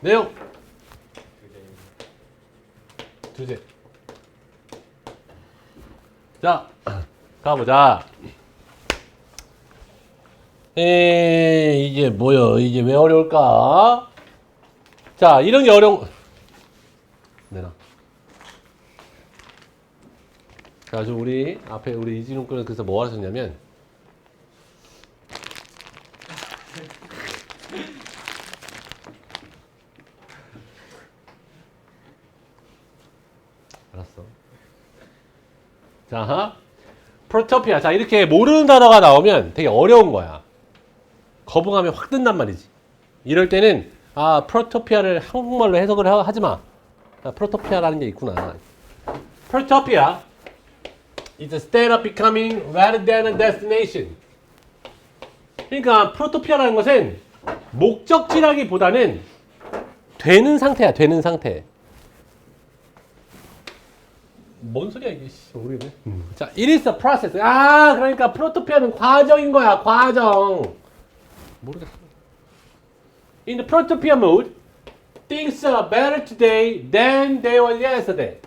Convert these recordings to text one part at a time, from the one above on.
내용 주제. 자, 가보자. 에 이게 뭐요? 이게 왜 어려울까? 자, 이런 게 어려운. 내놔. 자, 좀 우리 앞에 우리 이진웅君그래서 뭐 하셨냐면 자, 프로토피아. 자, 이렇게 모르는 단어가 나오면 되게 어려운 거야. 거부감이 확 든단 말이지. 이럴 때는 아, 프로토피아를 한국말로 해석을 하- 하지 마. 아, 프로토피아라는 게 있구나. 프로토피아 is a state of becoming rather than a destination. 그러니까 프로토피아라는 것은 목적지라기보다는 되는 상태야, 되는 상태. 뭔 소리야 이게 씨, 모르겠네. 자, it is a process. 아, 그러니까 프로토피아는 과정인 거야, 과정. 모르겠어. In the protopia mode, things are better today than they were yesterday.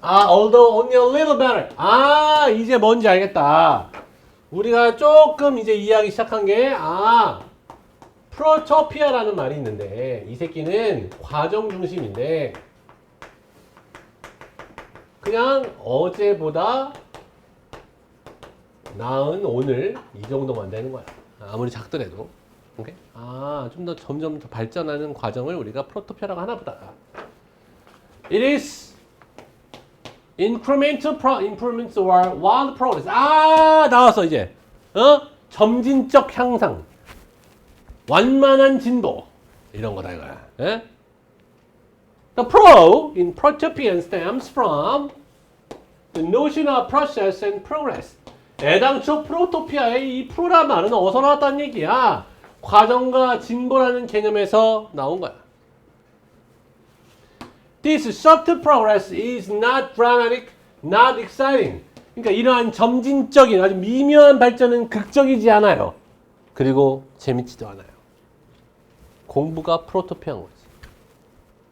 아, although only a little better. 아, 이제 뭔지 알겠다. 우리가 조금 이제 이해하기 시작한 게, 아, 프로토피아라는 말이 있는데, 이 새끼는 과정 중심인데, 그냥 어제보다 나은 오늘 이 정도만 되는 거야. 아무리 작더라도. 오케이? 아, 좀 더 점점 더 발전하는 과정을 우리가 프로토피아라고 하나 보다. It is incremental pro improvements or wild progress. 아, 나왔어 이제. 어? 점진적 향상. 완만한 진도. 이런 거다 이거야. 예? The pro in protopian stems from the notion of process and progress. 애당초 프로토피아의 이 프로란 말은 어디서 나왔다는 얘기야? 과정과 진보라는 개념에서 나온 거야. This soft progress is not dramatic, not exciting. 그러니까 이러한 점진적인 아주 미묘한 발전은 극적이지 않아요. 그리고 재밌지도 않아요. 공부가 프로토피아인 거지.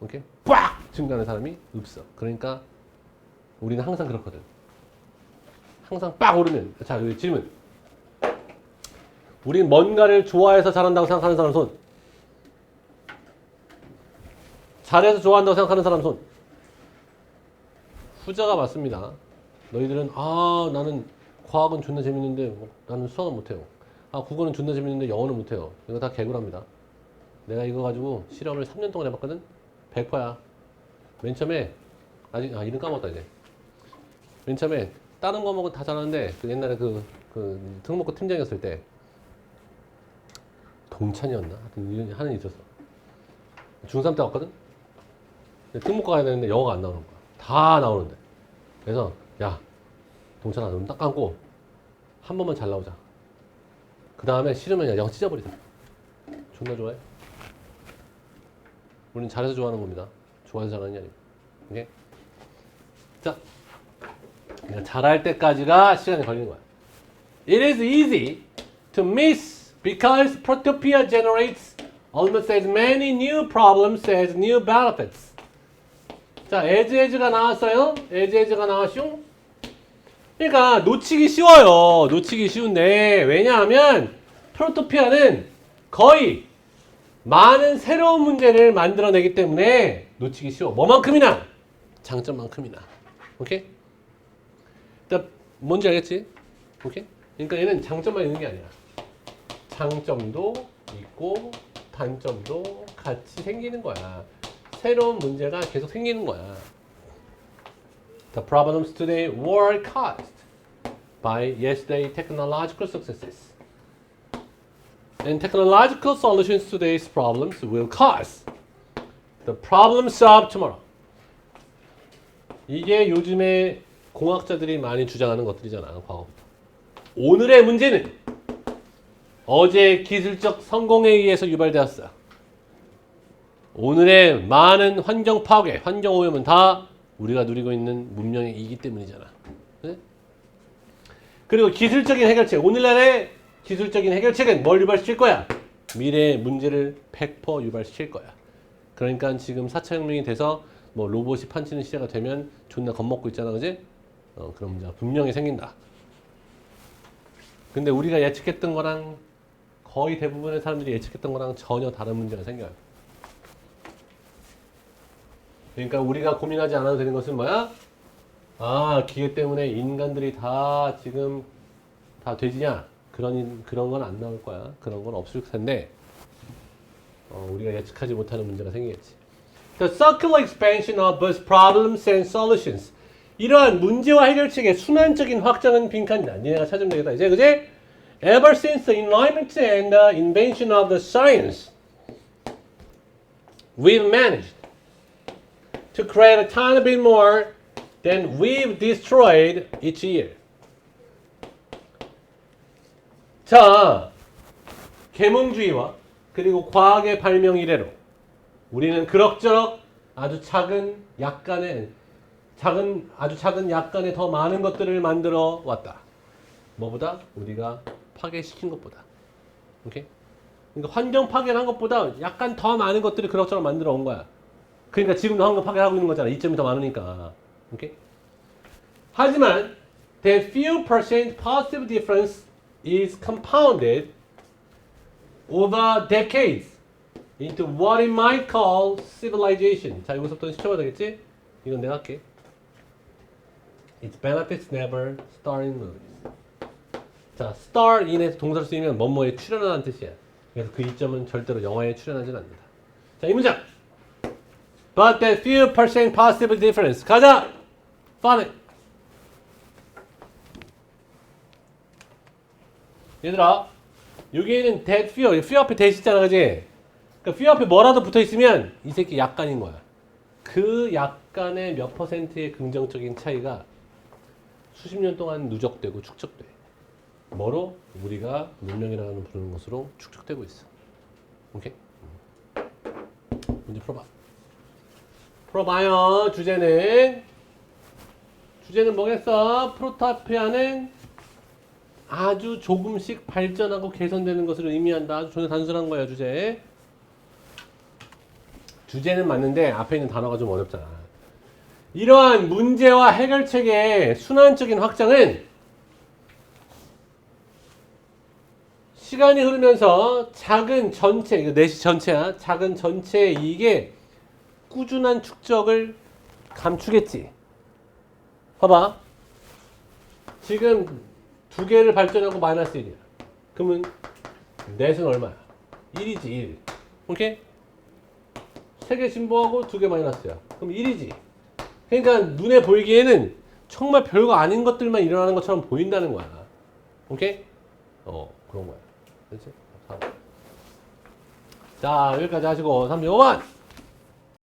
오케이? 빡! 증가하는 사람이 없어. 그러니까 우리는 항상 그렇거든. 항상 빡 오르면 자 여기 질문. 우린 뭔가를 좋아해서 잘한다고 생각하는 사람 손. 잘해서 좋아한다고 생각하는 사람 손. 후자가 맞습니다. 너희들은 아 나는 과학은 존나 재밌는데 뭐, 나는 수학은 못해요. 아 국어는 존나 재밌는데 영어는 못해요. 이거 다 개구랍니다. 내가 이거 가지고 실험을 3년 동안 해봤거든. 100%야. 맨 처음에 아직 아 이름 까먹었다 이제. 맨 처음에 다른 과목은 다 잘하는데 그 옛날에 그, 그 특목고 팀장이었을 때 동찬이었나? 하여튼 하는 애 있었어. 중3 때 왔거든? 특목고 가야 되는데 영어가 안 나오는 거야. 다 나오는데. 그래서 야 동찬아 눈딱 감고 한 번만 잘 나오자. 그 다음에 싫으면 그냥 영어 찢어버리자. 존나 좋아해. 우리는 잘해서 좋아하는 겁니다. 좋아해서 잘하는 게 아니고. 오케이? 자, 그러니까 잘할 때까지가 시간이 걸리는 거야. It is easy to miss because protopia generates almost as many new problems as new benefits. 자, as as가 나왔어요. as as가 나왔슈. 그러니까 놓치기 쉬워요. 놓치기 쉬운데 왜냐하면 프로토피아는 거의 많은 새로운 문제를 만들어내기 때문에 놓치기 쉬워. 뭐만큼이나 장점만큼이나. 오케이? 뭔지 알겠지? 오케이? 그러니까 얘는 장점만 있는 게 아니야. 장점도 있고 단점도 같이 생기는 거야. 새로운 문제가 계속 생기는 거야. The problems today were caused by yesterday technological successes. And technological solutions to today's problems will cause the problem solved tomorrow. 이게 요즘에 공학자들이 많이 주장하는 것들이잖아, 과거부터. 오늘의 문제는 어제 기술적 성공에 의해서 유발되었어. 오늘의 많은 환경 파괴, 환경 오염은 다 우리가 누리고 있는 문명의 이기 때문이잖아. 네? 그리고 기술적인 해결책, 오늘날의 기술적인 해결책은 뭘 유발시킬 거야? 미래의 문제를 100% 유발시킬 거야. 그러니까 지금 4차 혁명이 돼서 뭐 로봇이 판치는 시대가 되면 존나 겁먹고 있잖아, 그지? 어, 그런 문제가 분명히 생긴다. 근데 우리가 예측했던 거랑 거의 대부분의 사람들이 예측했던 거랑 전혀 다른 문제가 생겨요. 그러니까 우리가 고민하지 않아도 되는 것은 뭐야? 아, 기계 때문에 인간들이 다 지금 다 돼지냐? 그런 인- 그런 건 안 나올 거야. 그런 건 없을 텐데 어, 우리가 예측하지 못하는 문제가 생기겠지. The circular expansion of both problems and solutions. 이러한 문제와 해결책의 순환적인 확장은 빈칸이다. 니네가 찾으면 되겠다. 이제 그지? Ever since the enlightenment and the invention of the science, we've managed to create a tiny bit more than we've destroyed each year. 자, 계몽주의와 그리고 과학의 발명 이래로 우리는 그럭저럭 아주 작은 약간의 작은 아주 작은 약간의 더 많은 것들을 만들어 왔다. 뭐보다 우리가 파괴시킨 것보다. 오케이? 그러니까 환경 파괴를 한 것보다 약간 더 많은 것들을 그럭저럭 만들어 온 거야. 그러니까 지금도 환경 파괴하고 있는 거잖아. 이점이 더 많으니까. 오케이? 하지만 that few percent positive difference is compounded over decades into what it might call civilization. 자, 여기서부터 시켜봐야 되겠지? 이건 내가 할게. Its benefits never star in movies. 자, star in에서 동사를 쓰이면 뭐뭐에 출연하는 뜻이야. 그래서 그 이점은 절대로 영화에 출연하지는 않는다. 자, 이 문장. But that few percent positive difference. 가자! Fun it. 얘들아, 여기에는 that few, few 앞에 that 있잖아, 그지? 그 few 앞에 뭐라도 붙어 있으면 이 새끼 약간인 거야. 그 약간의 몇 퍼센트의 긍정적인 차이가 수십 년 동안 누적되고 축적돼. 뭐로? 우리가 문명이라는 부르는 것으로 축적되고 있어. 오케이? 문제 풀어봐. 풀어봐요. 주제는 주제는 뭐겠어? 프로타피아는 아주 조금씩 발전하고 개선되는 것을 의미한다. 아주 전혀 단순한 거야 주제. 주제는 맞는데 앞에 있는 단어가 좀 어렵잖아. 이러한 문제와 해결책의 순환적인 확장은 시간이 흐르면서 작은 전체, 이거 넷이 전체야. 작은 전체의 이익에 꾸준한 축적을 감추겠지. 봐봐. 지금 두 개를 발전하고 마이너스 1이야. 그러면 넷은 얼마야? 1이지, 1. 오케이? 세 개 진보하고 두 개 마이너스야. 그럼 1이지. 그러니까 눈에 보이기에는 정말 별거 아닌 것들만 일어나는 것처럼 보인다는 거야. 오케이? 어, 그런 거야. 그렇지? 자, 여기까지 하시고 35번!